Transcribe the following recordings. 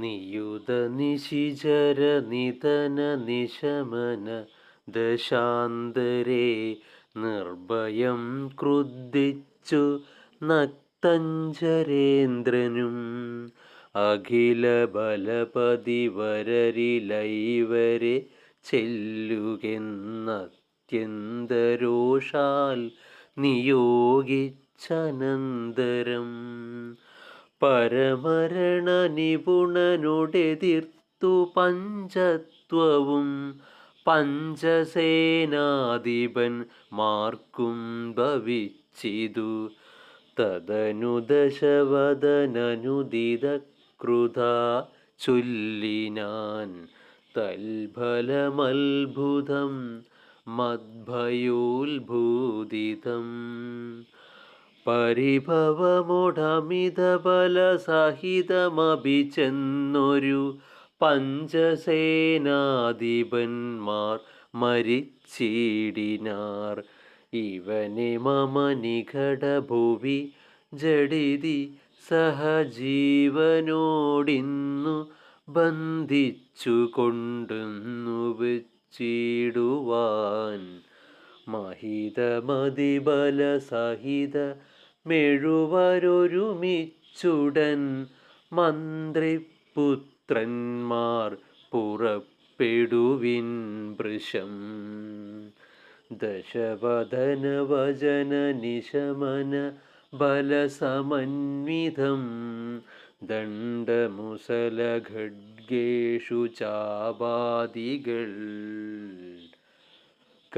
നിയുത നിശിചര നിതന നിശമന ദശാന്തരേ നിർഭയം ക്രുദ്ധിച്ചു നക്തഞ്ചരേന്ദ്രനും അഖില ബലപതി വരരിലൈവരെ ചെല്ലുകെന്നത്യന്തരോഷാൽ നിയോഗിച്ചനന്തരം പരമരണ നിപുണനോടെതിർത്തു പഞ്ചത്വവും പഞ്ചസേനാധിപൻ മാർക്കും ഭവിച്ചിതു. തദനു ദശവദനനുദിത ക്രുധ ചൊല്ലിനാൻ തൽഫലമത്ഭുതം മദ്ഭയോത്ഭൂതിതം പരിഭവമുടമിതബലസഹിതമഭിചെന്നൊരു പഞ്ചസേനാധിപന്മാർ മരിച്ചിടിനാർ. ഇവനെ മമ ഭൂവി ജഡിതി സഹജീവനോടിന്നു ബന്ധിച്ചു കൊണ്ടുന്നു വെച്ചിടുവാൻ. മഹിതമതിബലസഹിത മെഴുവരൊരുമിച്ചുടൻ മന്ത്രിപുത്രന്മാർ പുറപ്പെടുവിൻ വൃഷം ദശവദന വചന നിശമന ബലസമന്വിതം ദണ്ഡമുസലഖഡ്ഗേഷു ചാപാദികൾ.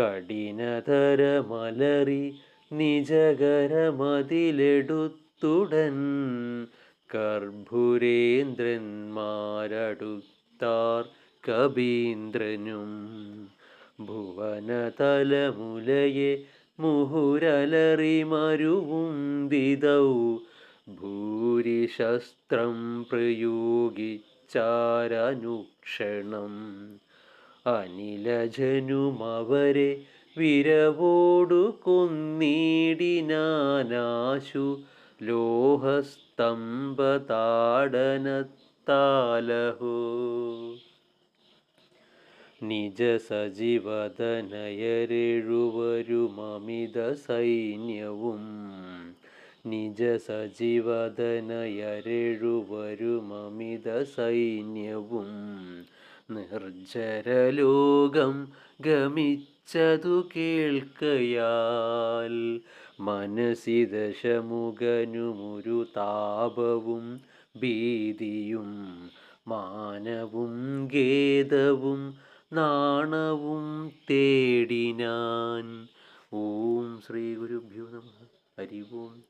കഠിനതരമലറി നിജകരമതിലെടുത്തുടൻ കർഭുരേന്ദ്രന്മാരടുത്താർ കബീന്ദ്രനും ഭുവനതലമുലയെ മുഹുരലറി മരുവും ദിതൗ ഭൂരിശസ്ത്രം പ്രയോഗിച്ചാരനുക്ഷണം അനിലജനുമവരെ വിരവോടു കൊന്നിടിനാനാശു ലോഹസ്തംഭതാടനത്താലഹോ. നിജ സജീവതനയരെഴുവരുമമിത സൈന്യവും നിജ സജീവതനയരെഴുവരുമമിത സൈന്യവും നിർജരലോകം ഗമിച്ചതു കേൾക്കയാൽ മനസി ദശമുഖനുമൊരു താപവും ഭീതിയും മാനവും ഖേദവും നാണവും തേടിനാൻ. ഓം ശ്രീ ഗുരുഭ്യോ നമ. ഹരി ഓം.